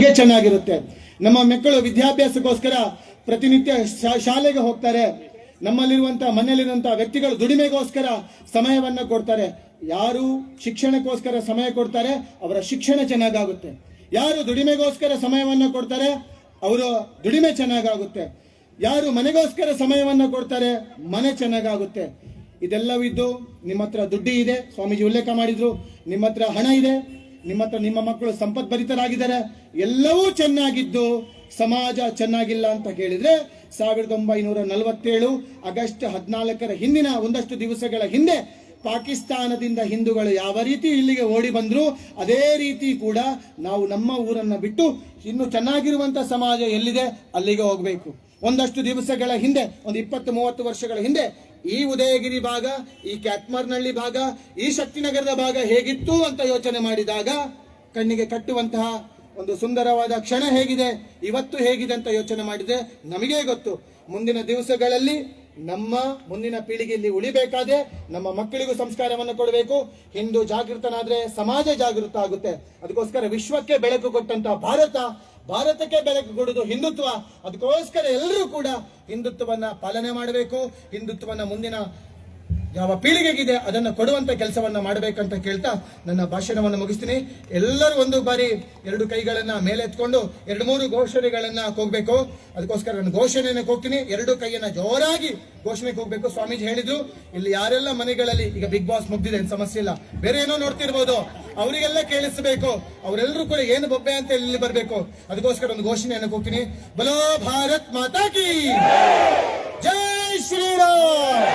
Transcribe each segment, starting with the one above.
ಹಾಗೆ ಚೆನ್ನಾಗಿರುತ್ತೆ. ನಮ್ಮ ಮಕ್ಕಳು ವಿದ್ಯಾಭ್ಯಾಸಕ್ಕೋಸ್ಕರ ಪ್ರತಿನಿತ್ಯ ಶಾಲೆಗೆ ಹೋಗ್ತಾರೆ. ನಮ್ಮಲ್ಲಿರುವಂತಹ ಮನೆಯಲ್ಲಿರುವಂತಹ ವ್ಯಕ್ತಿಗಳು ದುಡಿಮೆಗೋಸ್ಕರ ಸಮಯವನ್ನು ಕೊಡ್ತಾರೆ. ಯಾರು ಶಿಕ್ಷಣಕ್ಕೋಸ್ಕರ ಸಮಯ ಕೊಡ್ತಾರೆ, ಅವರ ಶಿಕ್ಷಣ ಚೆನ್ನಾಗಾಗುತ್ತೆ. ಯಾರು ದುಡಿಮೆಗೋಸ್ಕರ ಸಮಯವನ್ನು ಕೊಡ್ತಾರೆ, ಅವರ ದುಡಿಮೆ ಚೆನ್ನಾಗಾಗುತ್ತೆ. ಯಾರು ಮನೆಗೋಸ್ಕರ ಸಮಯವನ್ನು ಕೊಡ್ತಾರೆ, ಮನೆ ಚೆನ್ನಾಗಾಗುತ್ತೆ. ಇದೆಲ್ಲವಿದ್ದು ನಿಮ್ಮ ಹತ್ರ ದುಡ್ಡಿ ಇದೆ. ಸ್ವಾಮೀಜಿ ಉಲ್ಲೇಖ ಮಾಡಿದ್ರು. ನಿಮ್ಮ ಹತ್ರ ಹಣ ಇದೆ. ನಿಮ್ಮ ಹತ್ರ ನಿಮ್ಮ ಮಕ್ಕಳು ಸಂಪದ್ಭರಿತರಾಗಿದ್ದಾರೆ ಎಲ್ಲವೂ ಚೆನ್ನಾಗಿದ್ದು, ಸಮಾಜ ಚೆನ್ನಾಗಿಲ್ಲ ಅಂತ ಕೇಳಿದ್ರೆ ಸಾವಿರದ ಒಂಬೈನೂರ ನಲವತ್ತೇಳು ಆಗಸ್ಟ್ ಹದಿನಾಲ್ಕರ ಹಿಂದಿನ ಒಂದಷ್ಟು ದಿವಸಗಳ ಹಿಂದೆ ಪಾಕಿಸ್ತಾನದಿಂದ ಹಿಂದೂಗಳು ಯಾವ ರೀತಿ ಇಲ್ಲಿಗೆ ಓಡಿ ಬಂದ್ರು, ಅದೇ ರೀತಿ ಕೂಡ ನಾವು ನಮ್ಮ ಊರನ್ನ ಬಿಟ್ಟು ಇನ್ನು ಚೆನ್ನಾಗಿರುವಂತ ಸಮಾಜ ಎಲ್ಲಿದೆ, ಅಲ್ಲಿಗೆ ಹೋಗಬೇಕು. ಒಂದಷ್ಟು ದಿವಸಗಳ ಹಿಂದೆ, ಒಂದು ಇಪ್ಪತ್ತು, ಮೂವತ್ತು ವರ್ಷಗಳ ಹಿಂದೆ ಈ ಉದಯಗಿರಿ ಭಾಗ, ಈ ಕ್ಯಾಟ್ಮರ್ನಳ್ಳಿ ಭಾಗ, ಈ ಶಕ್ತಿನಗರದ ಭಾಗ ಹೇಗಿತ್ತು ಅಂತ ಯೋಚನೆ ಮಾಡಿದಾಗ ಕಣ್ಣಿಗೆ ಕಟ್ಟುವಂತಹ ಒಂದು ಸುಂದರವಾದ ಕ್ಷಣ ಹೇಗಿದೆ, ಇವತ್ತು ಹೇಗಿದೆ ಅಂತ ಯೋಚನೆ ಮಾಡಿದ್ರೆ ನಮಗೇ ಗೊತ್ತು. ಮುಂದಿನ ದಿವಸಗಳಲ್ಲಿ ನಮ್ಮ ಮುಂದಿನ ಪೀಳಿಗೆಯಲ್ಲಿ ಉಳಿಬೇಕಾದ್ರೆ ನಮ್ಮ ಮಕ್ಕಳಿಗೂ ಸಂಸ್ಕಾರವನ್ನು ಕೊಡಬೇಕು. ಹಿಂದೂ ಜಾಗೃತನಾದ್ರೆ ಸಮಾಜ ಜಾಗೃತ ಆಗುತ್ತೆ. ಅದಕ್ಕೋಸ್ಕರ ವಿಶ್ವಕ್ಕೆ ಬೆಳಕು ಕೊಟ್ಟಂತ ಭಾರತ ಭಾರತಕ್ಕೆ ಬೆಳಕು ಕೊಡುವುದು ಹಿಂದುತ್ವ. ಅದಕ್ಕೋಸ್ಕರ ಎಲ್ಲರೂ ಕೂಡ ಹಿಂದುತ್ವವನ್ನ ಪಾಲನೆ ಮಾಡಬೇಕು. ಹಿಂದುತ್ವವನ್ನ ಮುಂದಿನ ಯಾವ ಪೀಳಿಗೆಗಿದೆ ಅದನ್ನು ಕೊಡುವಂತ ಕೆಲಸವನ್ನ ಮಾಡಬೇಕಂತ ಕೇಳ್ತಾ ನನ್ನ ಭಾಷಣವನ್ನು ಮುಗಿಸ್ತೀನಿ. ಎಲ್ಲರೂ ಒಂದು ಬಾರಿ ಎರಡು ಕೈಗಳನ್ನ ಮೇಲೆ ಎತ್ಕೊಂಡು ಎರಡು ಮೂರು ಘೋಷಣೆಗಳನ್ನ ಹೋಗ್ಬೇಕು ಅದಕ್ಕೋಸ್ಕರ ನಾನು ಘೋಷಣೆಯನ್ನು ಹೋಗ್ತೀನಿ ಎರಡು ಕೈಯನ್ನ ಜೋರಾಗಿ ಘೋಷಣೆಗೆ ಹೋಗ್ಬೇಕು ಸ್ವಾಮೀಜಿ ಹೇಳಿದ್ರು, ಇಲ್ಲಿ ಯಾರೆಲ್ಲ ಮನೆಗಳಲ್ಲಿ, ಈಗ ಬಿಗ್ ಬಾಸ್ ಮುಗ್ದಿದೆ ಏನು ಸಮಸ್ಯೆ ಇಲ್ಲ. ಬೇರೆ ಏನೋ ನೋಡ್ತಿರ್ಬೋದು. ಅವರಿಗೆಲ್ಲ ಕೇಳಿಸಬೇಕು. ಅವರೆಲ್ಲರೂ ಕೂಡ ಏನು ಬೊಬ್ಬೆ ಅಂತ ಇಲ್ಲಿ ಬರಬೇಕು. ಅದಕ್ಕೋಸ್ಕರ ಒಂದು ಘೋಷಣೆಯನ್ನು ಹೋಗ್ತೀನಿ ಬಲೋ ಭಾರತ್ ಮಾತಾ ಕಿ ಜೈ ಶ್ರೀರಾಮ್!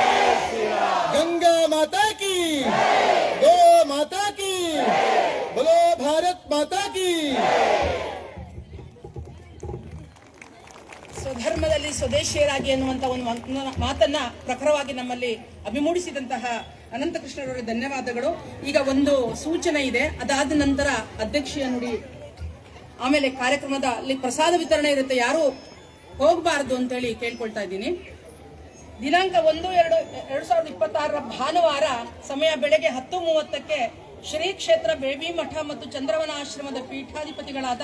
ಸ್ವಧರ್ಮದಲ್ಲಿ ಸ್ವದೇಶಿಯರಾಗಿ ಎನ್ನುವಂತ ಒಂದು ಮಾತನ್ನ- ಪ್ರಖರವಾಗಿ ನಮ್ಮಲ್ಲಿ ಅಭಿಮೂಡಿಸಿದಂತಹ ಅನಂತಕೃಷ್ಣರವರಿಗೆ ಧನ್ಯವಾದಗಳು. ಈಗ ಒಂದು ಸೂಚನೆ ಇದೆ. ಅದಾದ ನಂತರ ಅಧ್ಯಕ್ಷೀಯ ನುಡಿ, ಆಮೇಲೆ ಕಾರ್ಯಕ್ರಮದ ಅಲ್ಲಿ ಪ್ರಸಾದ ವಿತರಣೆ ಇರುತ್ತೆ. ಯಾರು ಹೋಗಬಾರದು ಅಂತೇಳಿ ಕೇಳ್ಕೊಳ್ತಾ ಇದ್ದೀನಿ. ದಿನಾಂಕ ಒಂದು, ಎರಡು ಎರಡು ಸಾವಿರದ ಇಪ್ಪತ್ತಾರರ ಭಾನುವಾರ ಸಮಯ ಬೆಳಗ್ಗೆ ಹತ್ತು ಮೂವತ್ತಕ್ಕೆ ಶ್ರೀ ಕ್ಷೇತ್ರ ಬೇಬಿ ಮಠ ಮತ್ತು ಚಂದ್ರವನ ಆಶ್ರಮದ ಪೀಠಾಧಿಪತಿಗಳಾದ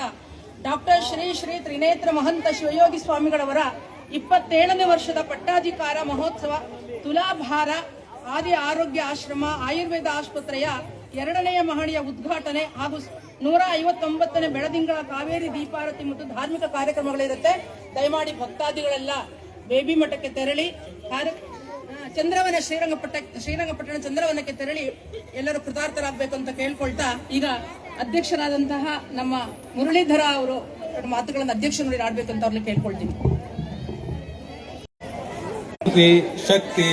ಡಾಕ್ಟರ್ ಶ್ರೀ ಶ್ರೀ ತ್ರಿನೇತ್ರ ಮಹಂತ ಶಿವಯೋಗಿ ಸ್ವಾಮಿಗಳವರ ಇಪ್ಪತ್ತೇಳನೇ ವರ್ಷದ ಪಟ್ಟಾಧಿಕಾರ ಮಹೋತ್ಸವ, ತುಲಾಭಾರ, ಆದಿ ಆರೋಗ್ಯ ಆಶ್ರಮ, ಆಯುರ್ವೇದ ಆಸ್ಪತ್ರೆಯ ಎರಡನೆಯ ಮಹಡಿಯ ಉದ್ಘಾಟನೆ ಹಾಗೂ ನೂರ ಐವತ್ತೊಂಬತ್ತನೇ ಬೆಳದಿಂಗಳ ಕಾವೇರಿ ದೀಪಾರತಿ ಮತ್ತು ಧಾರ್ಮಿಕ ಕಾರ್ಯಕ್ರಮಗಳಿರುತ್ತೆ. ದಯಮಾಡಿ ಭಕ್ತಾದಿಗಳೆಲ್ಲ ಬೇಬಿ ಮಠಕ್ಕೆ ತೆರಳಿ ಚಂದ್ರವನ ಶ್ರೀರಂಗಪಟ್ಟ ಶ್ರೀರಂಗಪಟ್ಟಣ ಚಂದ್ರವನಕ್ಕೆ ತೆರಳಿ ಎಲ್ಲರೂ ಕೃತಾರ್ಥರಾಗಬೇಕು ಅಂತ ಕೇಳ್ಕೊಳ್ತಾ ಈಗ ಅಧ್ಯಕ್ಷರಾದಂತಹ ನಮ್ಮ ಮುರಳೀಧರ ಅವರು ಮಾತುಗಳನ್ನು ಅಧ್ಯಕ್ಷರಲ್ಲಿ ಆಡ್ಬೇಕು ಆಡ್ಬೇಕಂತ ಅವ್ರನ್ನ ಕೇಳ್ಕೊಳ್ತೀನಿ. ಶಕ್ತಿ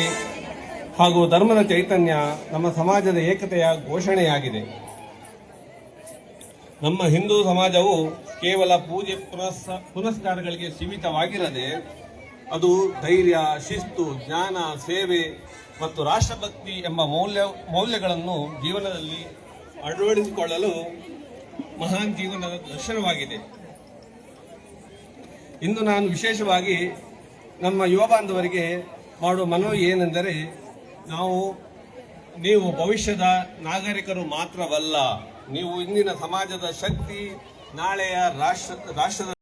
ಹಾಗೂ ಧರ್ಮದ ಚೈತನ್ಯ ನಮ್ಮ ಸಮಾಜದ ಏಕತೆಯ ಘೋಷಣೆಯಾಗಿದೆ. ನಮ್ಮ ಹಿಂದೂ ಸಮಾಜವು ಕೇವಲ ಪೂಜೆ ಪುನಸ್ ಪುನಸ್ಕಾರಗಳಿಗೆ ಸೀಮಿತವಾಗಿರದೆ ಅದು ಧೈರ್ಯ, ಶಿಸ್ತು, ಜ್ಞಾನ, ಸೇವೆ ಮತ್ತು ರಾಷ್ಟ್ರಭಕ್ತಿ ಎಂಬ ಮೌಲ್ಯ, ಮೌಲ್ಯಗಳನ್ನು ಜೀವನದಲ್ಲಿ ಅಳವಡಿಸಿಕೊಳ್ಳಲು ಮಹಾನ್ ಜೀವನದ ದರ್ಶನವಾಗಿದೆ. ಇಂದು ನಾನು ವಿಶೇಷವಾಗಿ ನಮ್ಮ ಯುವ ಬಾಂಧವರಿಗೆ ಮಾಡುವ ಮನವಿ ಏನೆಂದರೆ, ನಾವು, ನೀವು ಭವಿಷ್ಯದ ನಾಗರಿಕರು ಮಾತ್ರವಲ್ಲ, ನೀವು ಇಂದಿನ ಸಮಾಜದ ಶಕ್ತಿ, ನಾಳೆಯ ರಾಷ್ಟ್ರ, ರಾಷ್ಟ್ರದ